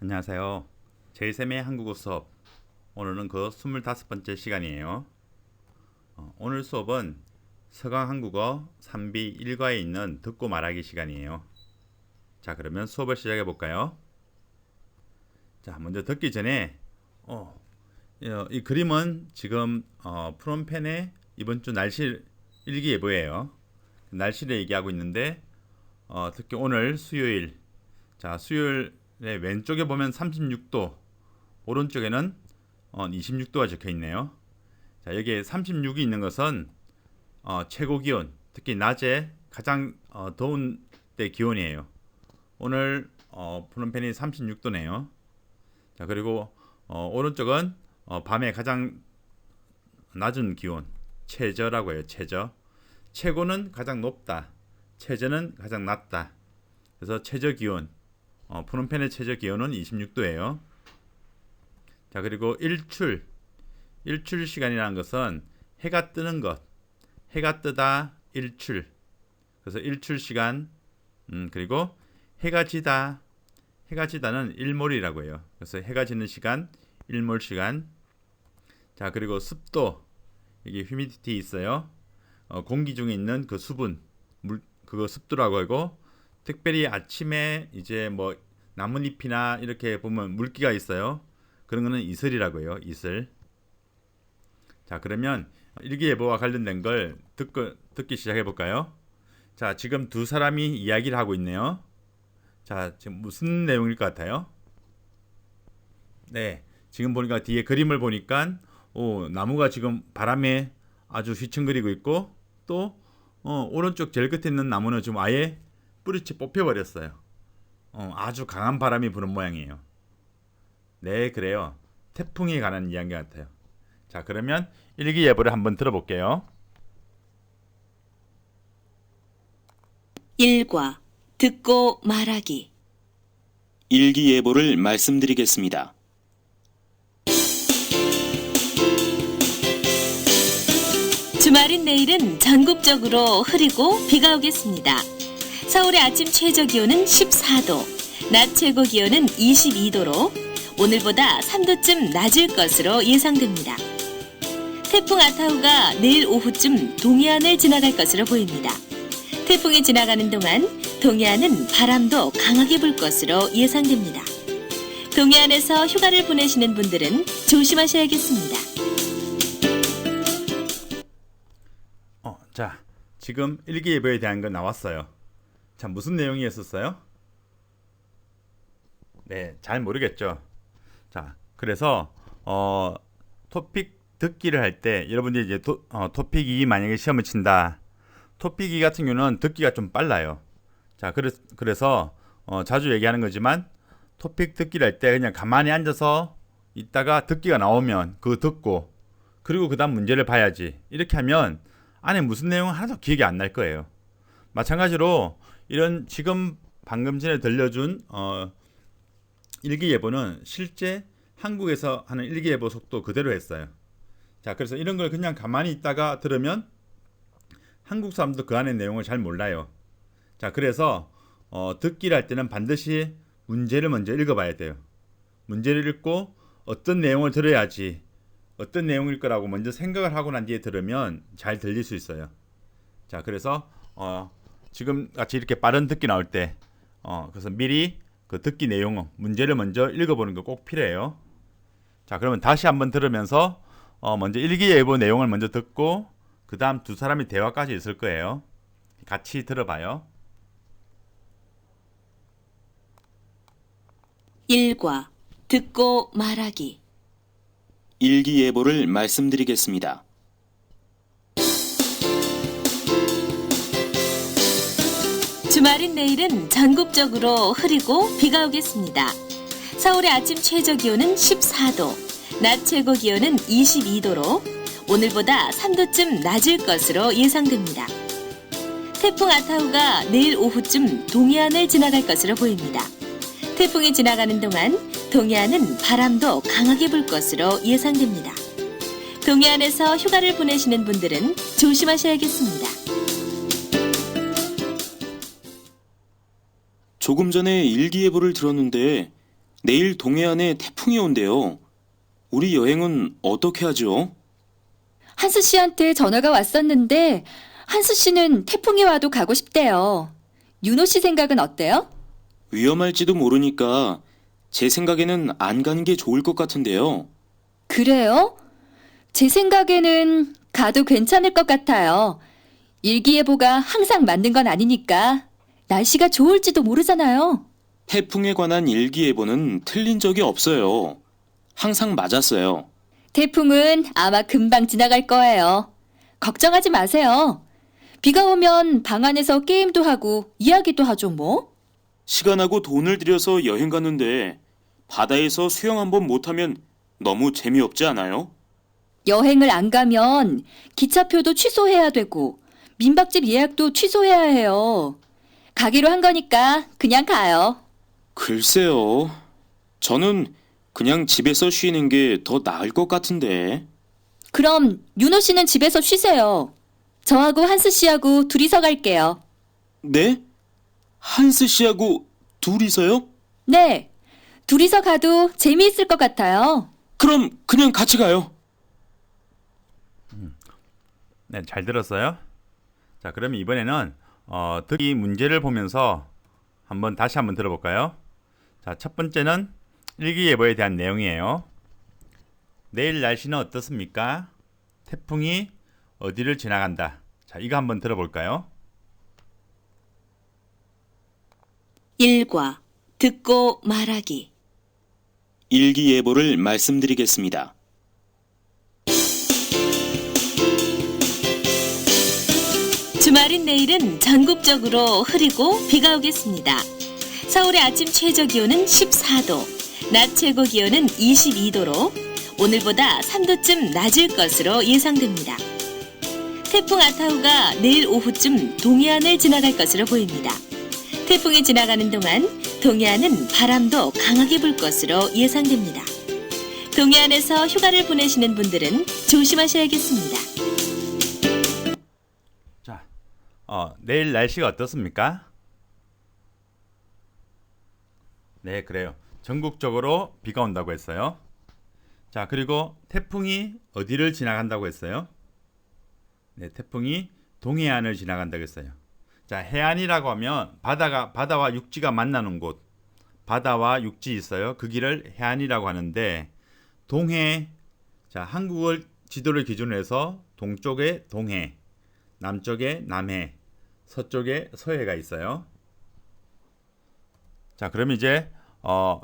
안녕하세요. 제3의 한국어 수업. 오늘은 그 25번째 시간이에요. 어, 오늘 수업은 서강 한국어 3B 1과에 있는 듣고 말하기 시간이에요. 자, 그러면 수업을 시작해 볼까요? 자, 먼저 듣기 전에 어, 어, 이 그림은 지금 어, 프롬펜의 이번 주 날씨 일기예보예요. 날씨를 얘기하고 있는데 어, 특히 오늘 수요일 자 수요일 에 왼쪽에 보면 36도 오른쪽에는 어, 26도가 적혀 있네요. 자 여기에 36이 있는 것은 어, 최고 기온 특히 낮에 가장 어, 더운 때 기온이에요. 오늘 어, 프롬펜이 36도네요. 자 그리고 어, 오른쪽은 어, 밤에 가장 낮은 기온 최저라고 해요. 최저. 최고는 가장 높다. 최저는 가장 낮다. 그래서 최저 기온 어, 푸른펜의 최저 기온은 26도예요. 자 그리고 일출 일출 시간이라는 것은 해가 뜨는 것 해가 뜨다 일출 그래서 일출 시간 음, 그리고 해가 지다 해가 지다는 일몰이라고 해요. 그래서 해가 지는 시간 일몰 시간 자 그리고 습도 이게 휴미디티 있어요. 어, 공기 중에 있는 그 수분 물 그거 습도라고 하고 특별히 아침에 이제 뭐 나뭇잎이나 이렇게 보면 물기가 있어요. 그런 거는 이슬이라고 해요. 이슬. 자 그러면 일기예보와 관련된 걸 듣고 듣기 시작해 볼까요? 자 지금 두 사람이 이야기를 하고 있네요. 자 지금 무슨 내용일 것 같아요? 네 지금 보니까 뒤에 그림을 보니까 오 나무가 지금 바람에 아주 휘청거리고 있고 또 어, 오른쪽 제일 끝에 있는 나무는 지금 아예 뿌리채 뽑혀버렸어요. 어, 아주 강한 바람이 부는 모양이에요. 네, 그래요. 태풍에 관한 이야기 같아요. 자, 그러면 일기 예보를 한번 들어볼게요. 1과 듣고 말하기 일기예보를 말씀드리겠습니다. 주말인 내일은 전국적으로 흐리고 비가 오겠습니다. 서울의 아침 최저 기온은 14도, 낮 최고 기온은 22도로 오늘보다 3도쯤 낮을 것으로 예상됩니다. 태풍 아타우가 내일 오후쯤 동해안을 지나갈 것으로 보입니다. 태풍이 지나가는 동안 동해안은 바람도 강하게 불 것으로 예상됩니다. 동해안에서 휴가를 보내시는 분들은 조심하셔야겠습니다. 어, 자, 지금 일기예보에 대한 거 나왔어요. 자, 무슨 내용이었었어요? 네, 잘 모르겠죠. 자, 그래서 어, 토픽 듣기를 할 때 여러분들이 이제 토, 어, 토픽이 만약에 시험을 친다. 토픽이 같은 경우는 듣기가 좀 빨라요. 자, 그래, 그래서 어, 자주 얘기하는 거지만 토픽 듣기를 할 때 그냥 가만히 앉아서 있다가 듣기가 나오면 그거 듣고 그리고 그다음 문제를 봐야지. 이렇게 하면 안에 무슨 내용은 하나도 기억이 안 날 거예요. 마찬가지로 이런 지금 방금 전에 들려준 어, 일기예보는 실제 한국에서 하는 일기예보 속도 그대로 했어요. 자, 그래서 이런 걸 그냥 가만히 있다가 들으면 한국 사람도 그 안에 내용을 잘 몰라요. 자, 그래서 어, 듣기를 할 때는 반드시 문제를 먼저 읽어봐야 돼요. 문제를 읽고 어떤 내용을 들어야지 어떤 내용일 거라고 먼저 생각을 하고 난 뒤에 들으면 잘 들릴 수 있어요. 자, 그래서 어, 지금 같이 이렇게 빠른 듣기 나올 때, 어, 그래서 미리 그 듣기 내용, 문제를 먼저 읽어보는 거 꼭 필요해요. 자, 그러면 다시 한번 들으면서 어, 먼저 일기예보 내용을 먼저 듣고 그 다음 두 사람이 대화까지 있을 거예요. 같이 들어봐요. 1과 듣고 말하기 일기예보를 말씀드리겠습니다. 주말인 내일은 전국적으로 흐리고 비가 오겠습니다. 서울의 아침 최저 기온은 14도, 낮 최고 기온은 22도로 오늘보다 3도쯤 낮을 것으로 예상됩니다. 태풍 아타우가 내일 오후쯤 동해안을 지나갈 것으로 보입니다. 태풍이 지나가는 동안 동해안은 바람도 강하게 불 것으로 예상됩니다. 동해안에서 휴가를 보내시는 분들은 조심하셔야겠습니다. 조금 전에 일기예보를 들었는데 내일 동해안에 태풍이 온대요. 우리 여행은 어떻게 하죠? 한수 씨한테 전화가 왔었는데 한수 씨는 태풍이 와도 가고 싶대요. 윤호 씨 생각은 어때요? 위험할지도 모르니까 제 생각에는 안 가는 게 좋을 것 같은데요. 그래요? 제 생각에는 가도 괜찮을 것 같아요. 일기예보가 항상 맞는 건 아니니까 날씨가 좋을지도 모르잖아요. 태풍에 관한 일기예보는 틀린 적이 없어요. 항상 맞았어요. 태풍은 아마 금방 지나갈 거예요. 걱정하지 마세요. 비가 오면 방 안에서 게임도 하고 이야기도 하죠, 뭐. 시간하고 돈을 들여서 여행 갔는데 바다에서 수영 한번 못하면 너무 재미없지 않아요? 여행을 안 가면 기차표도 취소해야 되고 민박집 예약도 취소해야 해요. 가기로 한 거니까 그냥 가요. 글쎄요. 저는 그냥 집에서 쉬는 게 더 나을 것 같은데. 그럼 윤호 씨는 집에서 쉬세요. 저하고 한스 씨하고 둘이서 갈게요. 네? 한스 씨하고 둘이서요? 네. 둘이서 가도 재미있을 것 같아요. 그럼 그냥 같이 가요. 네, 잘 들었어요? 자, 그러면 이번에는 어, 듣기 문제를 보면서 한번 다시 한번 들어볼까요? 자, 첫 번째는 일기예보에 대한 내용이에요. 내일 날씨는 어떻습니까? 태풍이 어디를 지나간다. 자, 이거 한번 들어볼까요? 1과 듣고 말하기. 일기예보를 말씀드리겠습니다. 주말인 내일은 전국적으로 흐리고 비가 오겠습니다. 서울의 아침 최저 기온은 14도, 낮 최고 기온은 22도로 오늘보다 3도쯤 낮을 것으로 예상됩니다. 태풍 아타우가 내일 오후쯤 동해안을 지나갈 것으로 보입니다. 태풍이 지나가는 동안 동해안은 바람도 강하게 불 것으로 예상됩니다. 동해안에서 휴가를 보내시는 분들은 조심하셔야겠습니다. 어, 내일 날씨가 어떻습니까? 네, 그래요. 전국적으로 비가 온다고 했어요. 자, 그리고 태풍이 어디를 지나간다고 했어요? 네, 태풍이 동해안을 지나간다고 했어요. 자, 해안이라고 하면 바다가 바다와 육지가 만나는 곳, 바다와 육지 있어요. 그 길을 해안이라고 하는데 동해 자, 한국을 지도를 기준으로 해서 동쪽에 동해, 남쪽에 남해, 서쪽에 서해가 있어요. 자, 그럼 이제 어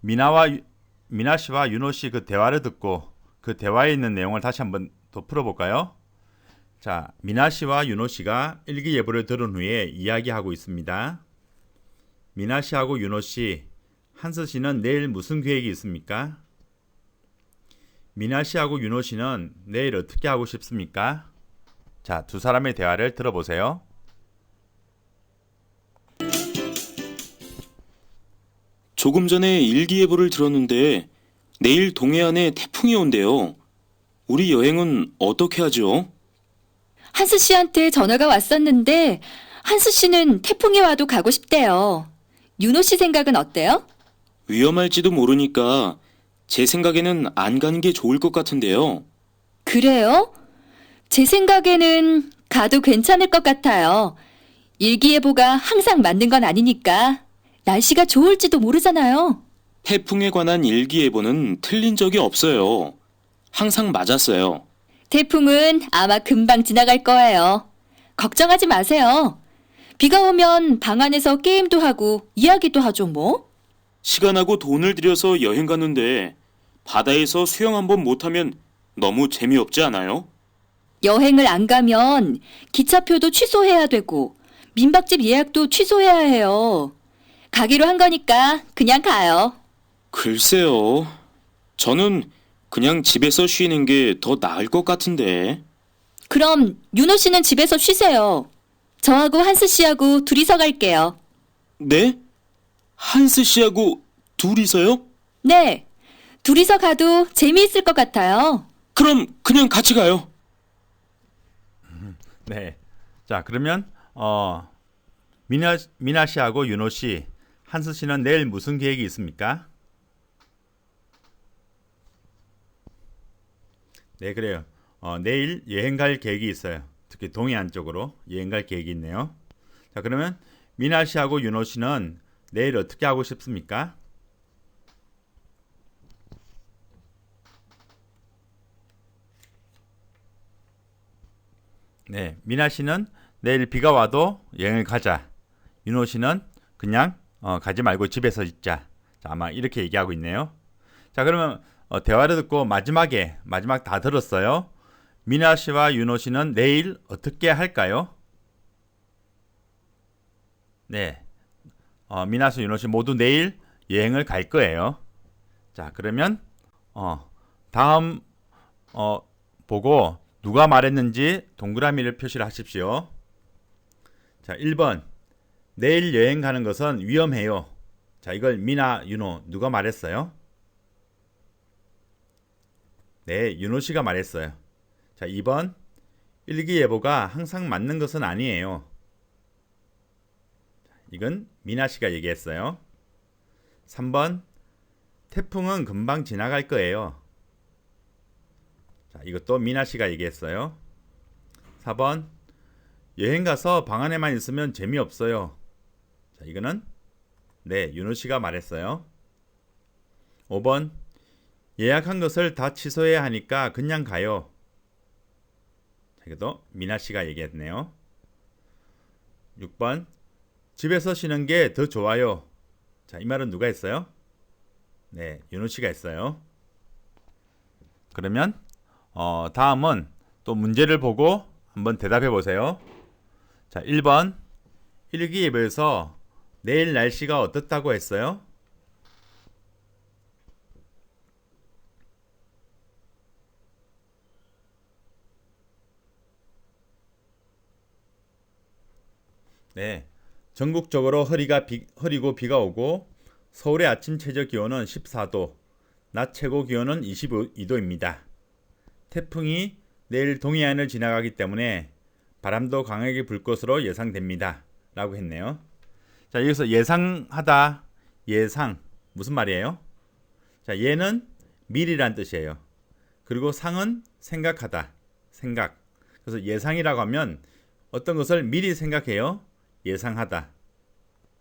미나와 유- 미나 씨와 윤호 씨 그 대화를 듣고 그 대화에 있는 내용을 다시 한번 더 풀어볼까요? 자, 미나 씨와 윤호 씨가 일기예보를 들은 후에 이야기하고 있습니다. 미나 씨하고 윤호 씨, 한스 씨는 내일 무슨 계획이 있습니까? 미나 씨하고 윤호 씨는 내일 어떻게 하고 싶습니까? 자, 두 사람의 대화를 들어보세요. 조금 전에 일기예보를 들었는데 내일 동해안에 태풍이 온대요. 우리 여행은 어떻게 하죠? 한수 씨한테 전화가 왔었는데 한수 씨는 태풍이 와도 가고 싶대요. 윤호 씨 생각은 어때요? 위험할지도 모르니까 제 생각에는 안 가는 게 좋을 것 같은데요. 그래요? 제 생각에는 가도 괜찮을 것 같아요. 일기예보가 항상 맞는 건 아니니까 날씨가 좋을지도 모르잖아요. 태풍에 관한 일기예보는 틀린 적이 없어요. 항상 맞았어요. 태풍은 아마 금방 지나갈 거예요. 걱정하지 마세요. 비가 오면 방 안에서 게임도 하고 이야기도 하죠, 뭐. 시간하고 돈을 들여서 여행 갔는데 바다에서 수영 한번 못하면 너무 재미없지 않아요? 여행을 안 가면 기차표도 취소해야 되고 민박집 예약도 취소해야 해요. 가기로 한 거니까 그냥 가요. 글쎄요. 저는 그냥 집에서 쉬는 게 더 나을 것 같은데. 그럼 윤호 씨는 집에서 쉬세요. 저하고 한스 씨하고 둘이서 갈게요. 네? 한스 씨하고 둘이서요? 네. 둘이서 가도 재미있을 것 같아요. 그럼 그냥 같이 가요. 네. 자, 그러면 어 미나 미나 씨하고 윤호 씨, 한수 씨는 내일 무슨 계획이 있습니까? 네, 그래요. 어, 내일 여행 갈 계획이 있어요. 특히 동해안 쪽으로 여행 갈 계획이 있네요. 자, 그러면 미나 씨하고 윤호 씨는 내일 어떻게 하고 싶습니까? 네, 미나 씨는 내일 비가 와도 여행을 가자. 윤호 씨는 그냥 어, 가지 말고 집에서 있자. 자, 아마 이렇게 얘기하고 있네요. 자, 그러면 어, 대화를 듣고 마지막에 마지막 다 들었어요. 미나 씨와 윤호 씨는 내일 어떻게 할까요? 네, 어, 미나 씨, 윤호 씨 모두 내일 여행을 갈 거예요. 자, 그러면 어, 다음 어, 보고 누가 말했는지 동그라미를 표시를 하십시오. 자, 1번. 내일 여행 가는 것은 위험해요. 자, 이걸 미나, 윤호 누가 말했어요? 네, 윤호 씨가 말했어요. 자, 2번. 일기예보가 항상 맞는 것은 아니에요. 이건 미나 씨가 얘기했어요. 3번. 태풍은 금방 지나갈 거예요. 자, 이것도 미나 씨가 얘기했어요. 4번. 여행 가서 방 안에만 있으면 재미없어요. 자, 이거는 네, 윤호 씨가 말했어요. 5번. 예약한 것을 다 취소해야 하니까 그냥 가요. 자, 이것도 미나 씨가 얘기했네요. 6번. 집에서 쉬는 게 더 좋아요. 자, 이 말은 누가 했어요? 네, 윤호 씨가 했어요. 그러면 어, 다음은 또 문제를 보고 한번 대답해 보세요. 자, 1번. 일기예보에서 내일 날씨가 어떻다고 했어요? 네. 전국적으로 흐리가 비, 흐리고 비가 오고 서울의 아침 최저 기온은 14도, 낮 최고 기온은 22도입니다. 태풍이 내일 동해안을 지나가기 때문에 바람도 강하게 불 것으로 예상됩니다. 라고 했네요. 자, 여기서 예상하다, 예상. 무슨 말이에요? 자, 예는 미리란 뜻이에요. 그리고 상은 생각하다, 생각. 그래서 예상이라고 하면 어떤 것을 미리 생각해요. 예상하다.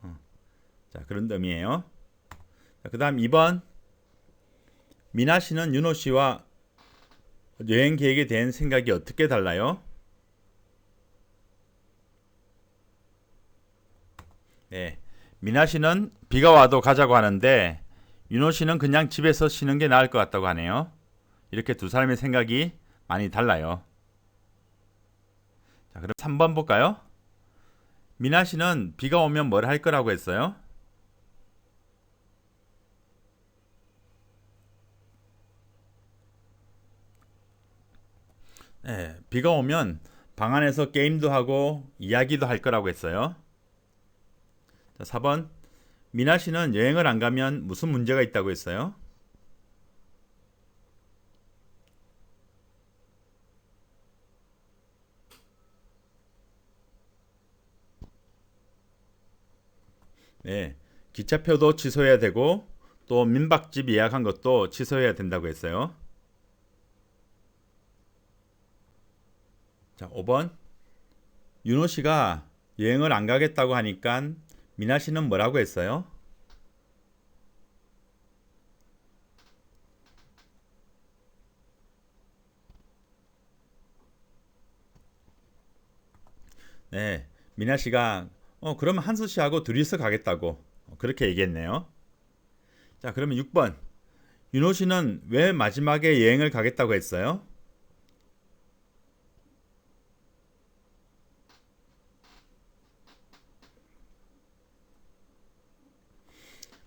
어. 자, 그런 의미예요. 그 다음 2번. 미나 씨는 윤호 씨와 여행 계획에 대한 생각이 어떻게 달라요? 네. 미나 씨는 비가 와도 가자고 하는데 윤호 씨는 그냥 집에서 쉬는 게 나을 것 같다고 하네요. 이렇게 두 사람의 생각이 많이 달라요. 자, 그럼 3번 볼까요? 미나 씨는 비가 오면 뭘 할 거라고 했어요? 네, 비가 오면 방 안에서 게임도 하고 이야기도 할 거라고 했어요. 자, 4번. 미나 씨는 여행을 안 가면 무슨 문제가 있다고 했어요? 네. 기차표도 취소해야 되고 또 민박집 예약한 것도 취소해야 된다고 했어요. 자, 5번. 윤호 씨가 여행을 안 가겠다고 하니까 미나 씨는 뭐라고 했어요? 네, 미나 씨가 어 그러면 한수 씨하고 둘이서 가겠다고 어, 그렇게 얘기했네요. 자, 그러면 6번. 윤호 씨는 왜 마지막에 여행을 가겠다고 했어요?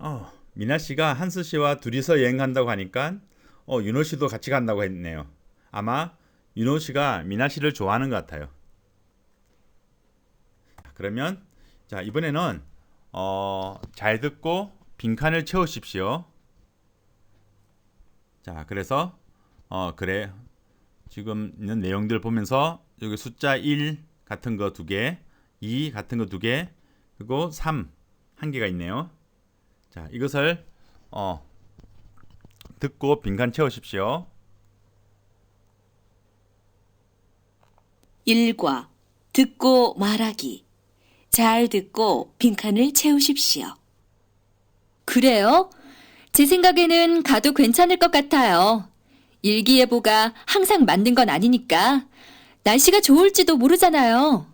어, 미나 씨가 한수 씨와 둘이서 여행 간다고 하니까 어, 윤호 씨도 같이 간다고 했네요. 아마 윤호 씨가 미나 씨를 좋아하는 것 같아요. 그러면 자 이번에는 어, 잘 듣고 빈칸을 채우십시오. 자 그래서 어 그래 지금 있는 내용들 보면서 여기 숫자 1 같은 거 두 개, 2 같은 거 두 개, 그리고 3 한 개가 있네요. 자, 이것을 어, 듣고 빈칸 채우십시오. 일과 듣고 말하기. 잘 듣고 빈칸을 채우십시오. 그래요? 제 생각에는 가도 괜찮을 것 같아요. 일기예보가 항상 맞는 건 아니니까 날씨가 좋을지도 모르잖아요.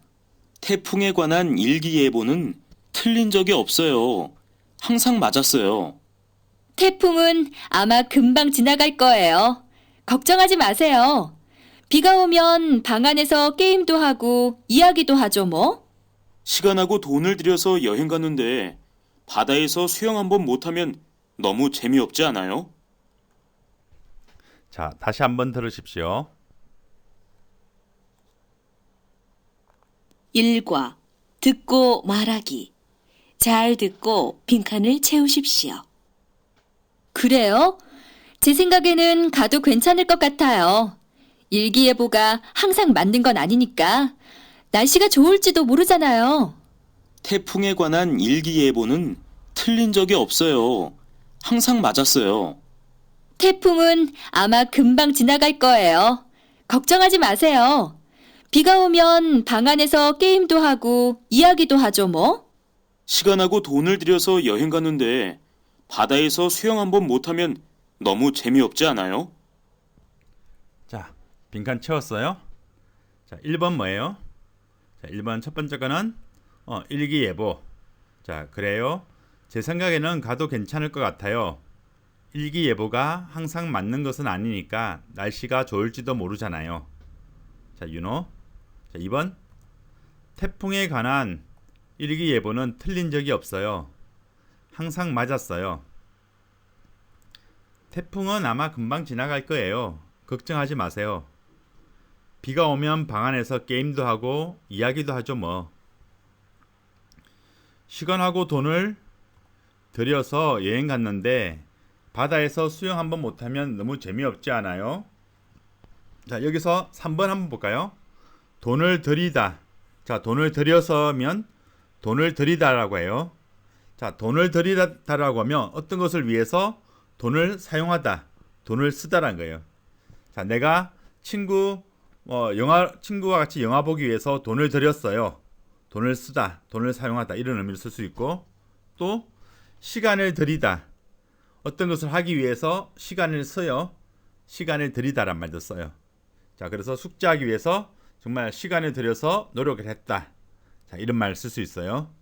태풍에 관한 일기예보는 틀린 적이 없어요. 항상 맞았어요. 태풍은 아마 금방 지나갈 거예요. 걱정하지 마세요. 비가 오면 방 안에서 게임도 하고 이야기도 하죠, 뭐. 시간하고 돈을 들여서 여행 갔는데 바다에서 수영 한번 못하면 너무 재미없지 않아요? 자, 다시 한번 들으십시오. 일과 듣고 말하기. 잘 듣고 빈칸을 채우십시오. 그래요? 제 생각에는 가도 괜찮을 것 같아요. 일기예보가 항상 맞는 건 아니니까 날씨가 좋을지도 모르잖아요. 태풍에 관한 일기예보는 틀린 적이 없어요. 항상 맞았어요. 태풍은 아마 금방 지나갈 거예요. 걱정하지 마세요. 비가 오면 방 안에서 게임도 하고 이야기도 하죠, 뭐. 시간하고 돈을 들여서 여행 갔는데 바다에서 수영 한번 못하면 너무 재미없지 않아요? 자, 빈칸 채웠어요? 자, 1번 뭐예요? 자, 1번 첫 번째 거는 어, 일기예보. 자, 그래요. 제 생각에는 가도 괜찮을 것 같아요. 일기예보가 항상 맞는 것은 아니니까 날씨가 좋을지도 모르잖아요. 자, 윤호. 자, 2번. 태풍에 관한 일기예보는 틀린 적이 없어요. 항상 맞았어요. 태풍은 아마 금방 지나갈 거예요. 걱정하지 마세요. 비가 오면 방 안에서 게임도 하고 이야기도 하죠 뭐. 시간하고 돈을 들여서 여행 갔는데 바다에서 수영 한번 못하면 너무 재미없지 않아요? 자 여기서 3번 한번 볼까요? 돈을 들이다. 자 돈을 들여서면 돈을 들이다라고 해요. 자 돈을 들이다라고 하면 어떤 것을 위해서 돈을 사용하다, 돈을 쓰다라는 거예요. 자 내가 친구 뭐 영화 친구와 같이 영화 보기 위해서 돈을 들였어요. 돈을 쓰다, 돈을 사용하다 이런 의미를 쓸 수 있고 또 시간을 들이다. 어떤 것을 하기 위해서 시간을 써요. 시간을 들이다란 말도 써요. 자, 그래서 숙제하기 위해서 정말 시간을 들여서 노력을 했다. 자, 이런 말 쓸 수 있어요.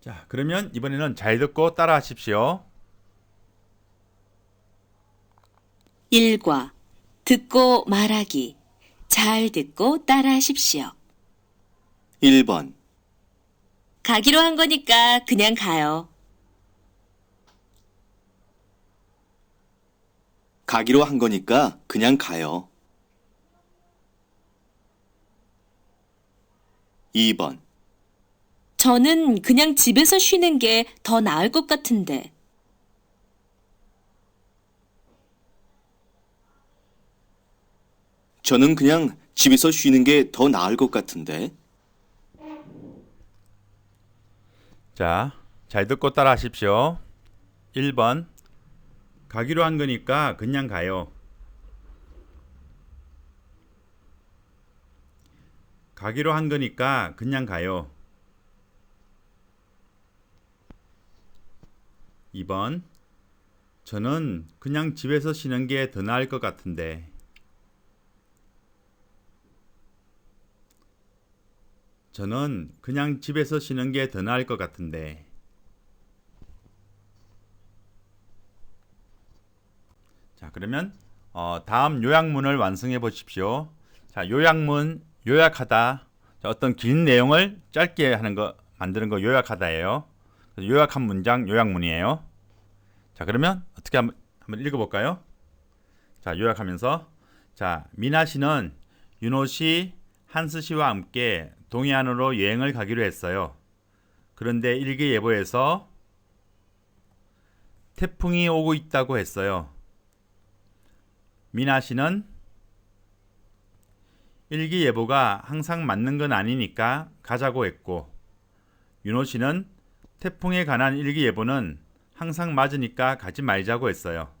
자, 그러면 이번에는 잘 듣고 따라 하십시오. 일과 듣고 말하기. 잘 듣고 따라 하십시오. 1번, 가기로 한 거니까 그냥 가요. 가기로 한 거니까 그냥 가요. 2번, 저는 그냥 집에서 쉬는 게 더 나을 것 같은데. 저는 그냥 집에서 쉬는 게 더 나을 것 같은데. 자, 잘 듣고 따라 하십시오. 1번. 가기로 한 거니까 그냥 가요. 가기로 한 거니까 그냥 가요. 2번. 저는 그냥 집에서 쉬는 게 더 나을 것 같은데. 저는 그냥 집에서 쉬는 게 더 나을 것 같은데. 자, 그러면 어, 다음 요약문을 완성해 보십시오. 자, 요약문 요약하다. 자, 어떤 긴 내용을 짧게 하는 거 만드는 거 요약하다예요. 요약한 문장 요약문이에요. 자, 그러면 어떻게 한번, 한번 읽어 볼까요? 자, 요약하면서 자, 미나 씨는 윤호 씨, 한스 씨와 함께 동해안으로 여행을 가기로 했어요. 그런데 일기예보에서 태풍이 오고 있다고 했어요. 미나 씨는 일기예보가 항상 맞는 건 아니니까 가자고 했고, 윤호 씨는 태풍에 관한 일기예보는 항상 맞으니까 가지 말자고 했어요.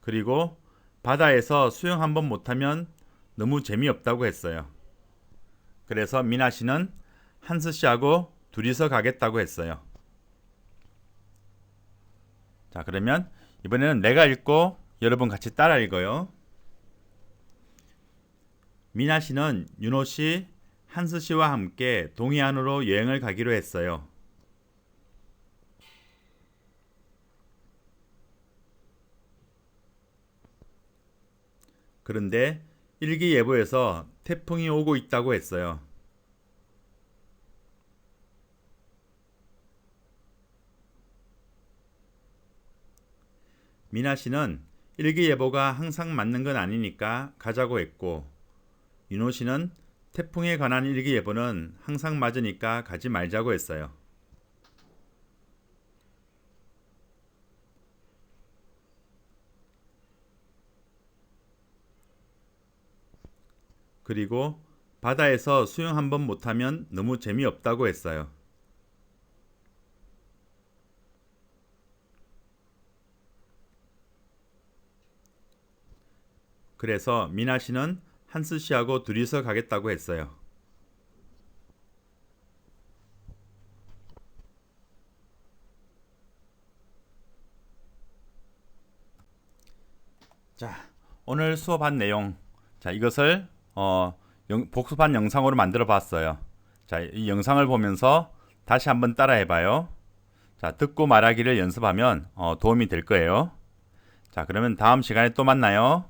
그리고 바다에서 수영 한번 못하면 너무 재미없다고 했어요. 그래서 미나 씨는 한스 씨하고 둘이서 가겠다고 했어요. 자, 그러면 이번에는 내가 읽고 여러분 같이 따라 읽어요. 미나 씨는 윤호 씨, 한스 씨와 함께 동해안으로 여행을 가기로 했어요. 그런데 일기예보에서 태풍이 오고 있다고 했어요. 미나 씨는 일기예보가 항상 맞는 건 아니니까 가자고 했고 윤호 씨는 태풍에 관한 일기예보는 항상 맞으니까 가지 말자고 했어요. 그리고 바다에서 수영 한 번 못하면 너무 재미없다고 했어요. 그래서 미나 씨는 한스 씨하고 둘이서 가겠다고 했어요. 자, 오늘 수업한 내용. 자, 이것을 어, 영- 복습한 영상으로 만들어 봤어요. 자, 이 영상을 보면서 다시 한번 따라해 봐요. 자, 듣고 말하기를 연습하면 어, 도움이 될 거예요. 자, 그러면 다음 시간에 또 만나요.